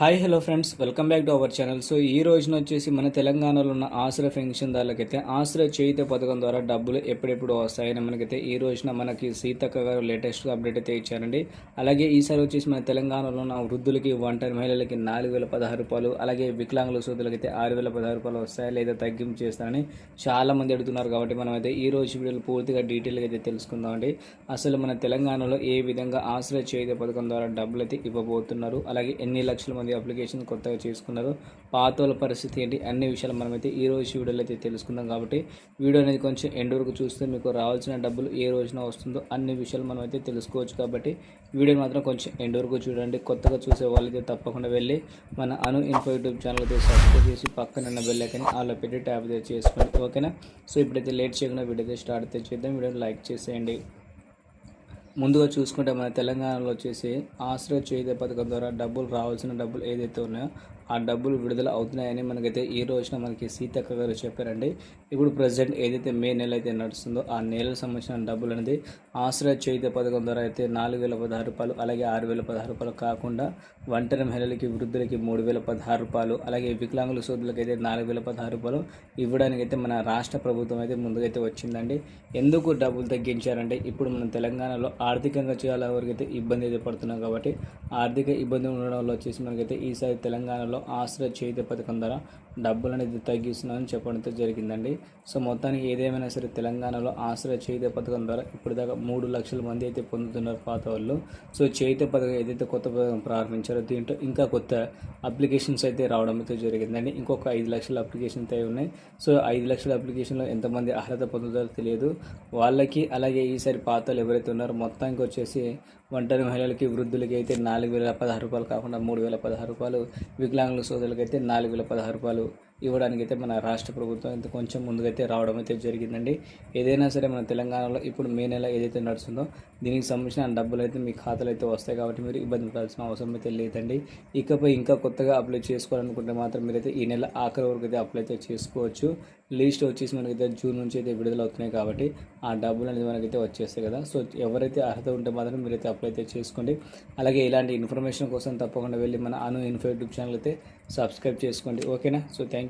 Hi hello friends welcome back to our channel so ఈ రోజున వచ్చేసి మన తెలంగాణలో ఉన్న ఆశ్రయ పెన్షన్దారులకైతే ఆశ్రయ చేయిత పథకం ద్వారా డబ్బులు ఎప్పుడెప్పుడు వస్తాయని మనకైతే ఈ రోజున మనకి సీతక్క గారు లేటెస్ట్గా అప్డేట్ అయితే ఇచ్చారండి. అలాగే ఈసారి వచ్చేసి మన తెలంగాణలో ఉన్న వృద్ధులకి ఒంటరి మహిళలకి నాలుగు వేల పదహారు రూపాయలు అలాగే వికలాంగుల సోదరులకైతే ఆరు వేల పదహారు రూపాయలు వస్తాయా లేదా తగ్గింపు చేస్తారని చాలా మంది అడుగుతున్నారు కాబట్టి మనం అయితే ఈ రోజు వీడియోలో పూర్తిగా డీటెయిల్గా అయితే తెలుసుకుందామండి అసలు మన తెలంగాణలో ఏ విధంగా ఆశ్రయ చేయిత పథకం ద్వారా డబ్బులు అయితే ఇవ్వబోతున్నారు అలాగే ఎన్ని లక్షల మంది అప్లికేషన్ కొత్తగా చేసుకున్నారు. పాత వాళ్ళ పరిస్థితి ఏంటి? అన్ని విషయాలు మనమైతే ఈ రోజు వీడియోలో అయితే తెలుసుకుందాం కాబట్టి వీడియో అనేది కొంచెం ఎండ్ వరకు చూస్తే మీకు రావాల్సిన డబ్బులు ఏ రోజున వస్తుందో అన్ని విషయాలు మనం అయితే తెలుసుకోవచ్చు కాబట్టి వీడియో మాత్రం కొంచెం ఎండ్ వరకు చూడండి. కొత్తగా చూసే వాళ్ళైతే తప్పకుండా వెళ్ళి మన అను ఇన్ఫో యూట్యూబ్ ఛానల్ అయితే సబ్స్క్రైబ్ చేసి పక్కన బెల్లైకని ఆలో పెట్టి ట్యాప్ అయితే చేసుకోండి. ఓకేనా? సో ఇప్పుడైతే లేట్ చేయకుండా వీడియో అయితే స్టార్ట్ అయితే చేద్దాం. వీడియోని లైక్ చేసేయండి. ముందుగా చూసుకుంటే మన తెలంగాణలో వచ్చేసి ఆశ్రయ చేయుత పథకం ద్వారా డబ్బులు రావాల్సిన డబ్బులు ఏదైతే ఉన్నాయో ఆ డబ్బులు విడుదల అవుతున్నాయని మనకైతే ఈ రోజున మనకి సీతక్క గారు చెప్పారండి. ఇప్పుడు ప్రజెంట్ ఏదైతే మే నెల అయితే నడుస్తుందో ఆ నెలకు సంబంధించిన డబ్బులు అనేది ఆశ్రయ చేయుత పథకం ద్వారా అయితే నాలుగు వేల పదహారు రూపాయలు అలాగే ఆరు వేల పదహారు రూపాయలు కాకుండా ఒంటరి మహిళలకి వృద్ధులకి మూడు వేల పదహారు రూపాయలు అలాగే వికలాంగుల సోదరులకి అయితే నాలుగు వేల పదహారు రూపాయలు ఇవ్వడానికి అయితే మన రాష్ట్ర ప్రభుత్వం అయితే ముందుకైతే వచ్చిందండి. ఎందుకు డబ్బులు తగ్గించారంటే ఇప్పుడు మనం తెలంగాణలో ఆర్థికంగా చాలా వరకు అయితే ఇబ్బంది అయితే పడుతున్నాం కాబట్టి ఆర్థిక ఇబ్బంది ఉండడం వల్ల వచ్చేసి మనకైతే ఈసారి తెలంగాణలో ఆశ్రయ చేతి పథకం ద్వారా డబ్బులు అనేది తగ్గిస్తున్నామని చెప్పడంతో జరిగిందండి. సో మొత్తానికి ఏదేమైనా సరే తెలంగాణలో ఆశ్రయ చేతి పథకం ద్వారా ఇప్పుడు దాకా మూడు లక్షల మంది అయితే పొందుతున్నారు పాత వాళ్ళు. సో చేతి పథకం ఏదైతే కొత్త పథకం ప్రారంభించారో దీంట్లో ఇంకా కొత్త అప్లికేషన్స్ అయితే రావడం అయితే జరిగిందండి. ఇంకొక ఐదు లక్షల అప్లికేషన్స్ అయితే ఉన్నాయి. సో ఐదు లక్షల అప్లికేషన్లో ఎంతమంది అర్హత పొందుతారో తెలియదు. వాళ్ళకి అలాగే ఈసారి పాతలు ఎవరైతే ఉన్నారో మొత్తానికి వచ్చేసి ఒంటరి మహిళలకి వృద్ధులకి అయితే నాలుగు వేల పదహారు రూపాయలు కాకుండా మూడు వేల పదహారు రూపాయలు వికలాంగ ఆంగ్ల అయితే నాలుగు వేల పదహారు రూపాయలు ఇవ్వడానికి అయితే మన రాష్ట్ర ప్రభుత్వం ఇంత కొంచెం ముందుకైతే రావడం అయితే జరిగిందండి. ఏదైనా సరే మన తెలంగాణలో ఇప్పుడు మే నెల ఏదైతే నడుస్తుందో దీనికి సంబంధించిన డబ్బులు అయితే మీ ఖాతాలు అయితే వస్తాయి కాబట్టి మీరు ఇబ్బంది పడాల్సిన అవసరం అయితే లేదండి. ఇకపై ఇంకా కొత్తగా అప్లై చేసుకోవాలనుకుంటే మాత్రం మీరైతే ఈ నెల ఆఖరి వరకు అయితే అప్లై అయితే చేసుకోవచ్చు. లిస్ట్ వచ్చేసి మనకైతే జూన్ నుంచి అయితే విడుదల అవుతున్నాయి కాబట్టి ఆ డబ్బులు అనేది మనకైతే వచ్చేస్తాయి కదా. సో ఎవరైతే అర్హత ఉంటే మాత్రం మీరైతే అప్లై అయితే చేసుకోండి. అలాగే ఇలాంటి ఇన్ఫర్మేషన్ కోసం తప్పకుండా వెళ్ళి మన అను ఇన్ఫో యూట్యూబ్ ఛానల్ అయితే సబ్స్క్రైబ్ చేసుకోండి. ఓకేనా? So thank